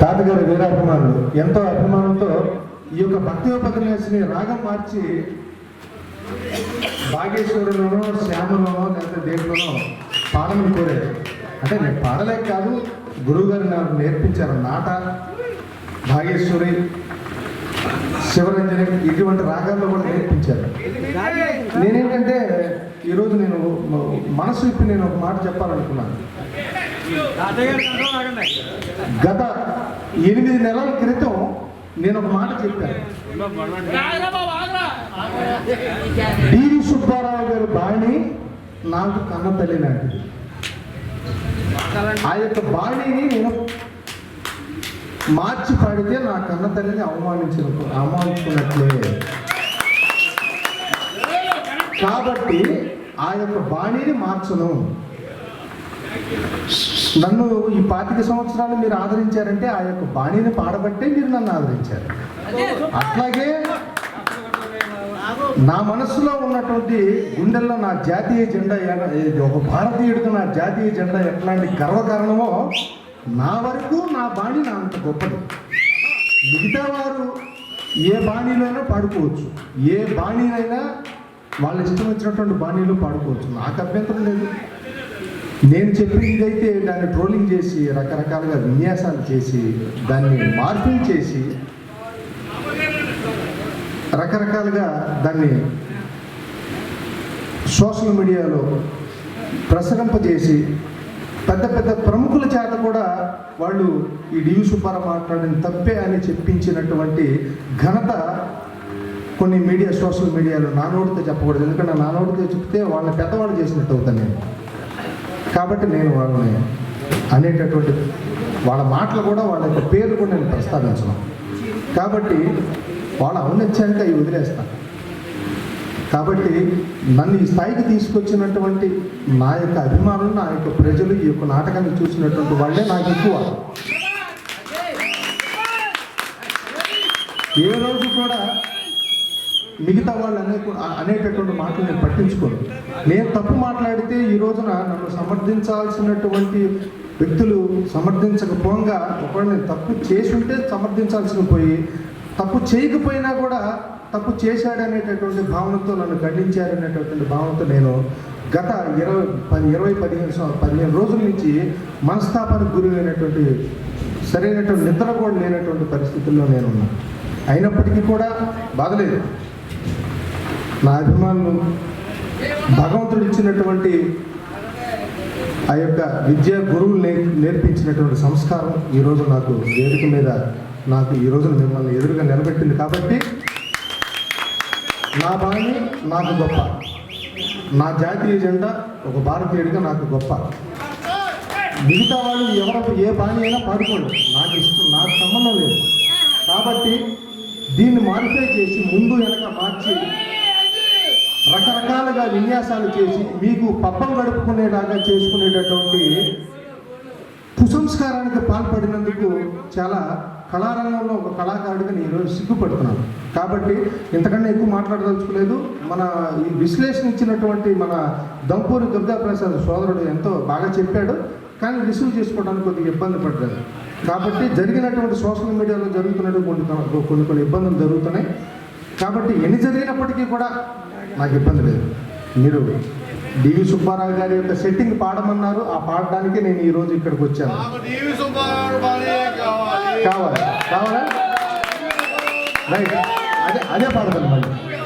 తాతగారి వీరాభిమానులు. ఎంతో అభిమానంతో ఈ యొక్క భక్తి ఉపన్యాసిని రాగం మార్చి భాగేశ్వరులోనో శ్యామలోనో లేకపోతే దేంట్లోనో పాడమని కోరారు. అంటే నేను పాడలేక కాదు గురువు గారు నాకు నేర్పించారు నాట భాగేశ్వరి శివరంజని ఇటువంటి రాగాల్లో కూడా నేర్పించారు. నేనేంటంటే ఈరోజు నేను మనసు ఇప్పి నేను ఒక మాట చెప్పాలనుకున్నాను. గత ఎనిమిది నెలల క్రితం నేను ఒక మాట చెప్పాను. డివి సుబ్బారావు గారి బాణి నాకు కన్న తల్లి ఆ యొక్క బాణిని నేను మార్చి పాడితే నా కన్న తల్లిని అవమానించిన అవమానించుకున్నట్లే కాబట్టి ఆ యొక్క బాణిని మార్చను. నన్ను ఈ పాతిక సంవత్సరాలు మీరు ఆదరించారంటే ఆ యొక్క బాణిని పాడబట్టే మీరు నన్ను ఆదరించారు. అట్లాగే నా మనసులో ఉన్నటువంటి గుండెల్లో నా జాతీయ జెండా ఒక భారతీయుడికి నా జాతీయ జెండా ఎట్లాంటి గర్వకారణమో నా వరకు నా బాణి నా అంత గొప్పది. మిగతా వారు ఏ బాణీలోనైనా పాడుకోవచ్చు. ఏ బాణీనైనా వాళ్ళ ఇష్టం వచ్చినటువంటి బాణీలు పాడుకోవచ్చు. నాకు అభ్యంతరం లేదు. నేను చెప్పినదైతే దాన్ని ట్రోలింగ్ చేసి రకరకాలుగా విన్యాసాలు చేసి దాన్ని మార్పింగ్ చేసి రకరకాలుగా దాన్ని సోషల్ మీడియాలో ప్రసరింపజేసి పెద్ద పెద్ద ప్రముఖుల చేత కూడా వాళ్ళు ఈ డివి సుబ్బారావు మాట్లాడిన తప్పే అని చెప్పించినటువంటి ఘనత కొన్ని మీడియా సోషల్ మీడియాలో నానోడితో చెప్పకూడదు. ఎందుకంటే నానోడితో చెప్తే వాళ్ళని పెద్దవాళ్ళు చేసినట్టు అవుతాను నేను. కాబట్టి నేను వాళ్ళని అనేటటువంటి వాళ్ళ మాటలు కూడా వాళ్ళ యొక్క పేరు కూడా నేను ప్రస్తావించను. కాబట్టి వాళ్ళ ఔన్నత్యానికి ఇవి వదిలేస్తాను కాబట్టి నన్ను ఈ స్థాయికి తీసుకొచ్చినటువంటి నా యొక్క అభిమానులు నా యొక్క ప్రజలు ఈ యొక్క నాటకాన్ని చూసినటువంటి వాళ్ళే నాకు ఎక్కువ. ఏ రోజు కూడా మిగతా వాళ్ళు అనే అనేటటువంటి మాటలు నేను పట్టించుకోను. నేను తప్పు మాట్లాడితే ఈ రోజున నన్ను సమర్థించాల్సినటువంటి వ్యక్తులు సమర్థించకపోగా ఒకవేళ నేను తప్పు చేసి ఉంటే సమర్థించాల్సిన పోయి తప్పు చేయకపోయినా కూడా తప్పు చేశాడనేటటువంటి భావనతో నన్ను ఖండించారనేటటువంటి భావనతో నేను గత ఇరవై పది ఇరవై పదిహేను పదిహేను రోజుల నుంచి మనస్తాపానికి గురి అయినటువంటి సరైనటువంటి నిద్ర కూడా లేనటువంటి పరిస్థితుల్లో నేనున్నాను అయినప్పటికీ కూడా బాధలేదు. నా అభిమానులు భగవంతుడు ఇచ్చినటువంటి ఆ యొక్క విద్యా గురువులు నే- నేర్పించినటువంటి సంస్కారం ఈరోజు నాకు వేదిక మీద నాకు ఈ రోజున మిమ్మల్ని ఎదురుగా నిలబెట్టింది కాబట్టి నా బాణి నాకు గొప్ప. నా జాతీయ జెండా ఒక భారతీయుడిగా నాకు గొప్ప. మిగతా వాళ్ళు ఎవరు ఏ బాణి అయినా పాడుకోండి నాకు ఇష్టం నాకు సంబంధం లేదు. కాబట్టి దీన్ని మాడిఫై చేసి ముందు వెనక మార్చి రకరకాలుగా విన్యాసాలు చేసి మీకు పప్పం గడుపుకునేలాగా చేసుకునేటటువంటి కుసంస్కారానికి పాల్పడినందుకు చాలా కళారంగంలో ఒక కళాకారుడిగా నేను ఈరోజు సిగ్గుపడుతున్నాను. కాబట్టి ఇంతకన్నా ఎక్కువ మాట్లాడదలుచుకోలేదు. మన ఈ విశ్లేషణ ఇచ్చినటువంటి మన దంపూరి దుర్గాప్రసాద్ సోదరుడు ఎంతో బాగా చెప్పాడు. కానీ రిసీవ్ చేసుకోవడానికి కొద్దిగా ఇబ్బంది పడ్డాడు. కాబట్టి జరిగినటువంటి సోషల్ మీడియాలో జరుగుతున్నటువంటి కొన్ని కొన్ని కొన్ని ఇబ్బందులు జరుగుతున్నాయి. కాబట్టి ఎన్ని జరిగినప్పటికీ కూడా నాకు ఇబ్బంది లేదు. మీరు డివి సుబ్బారావు గారి యొక్క సెట్టింగ్ పాడమన్నారు. ఆ పాడడానికి నేను ఈ రోజు ఇక్కడికి వచ్చాను. కావాలా. కావాలా? రైట్. అదే అదే పాడతాను మళ్ళీ.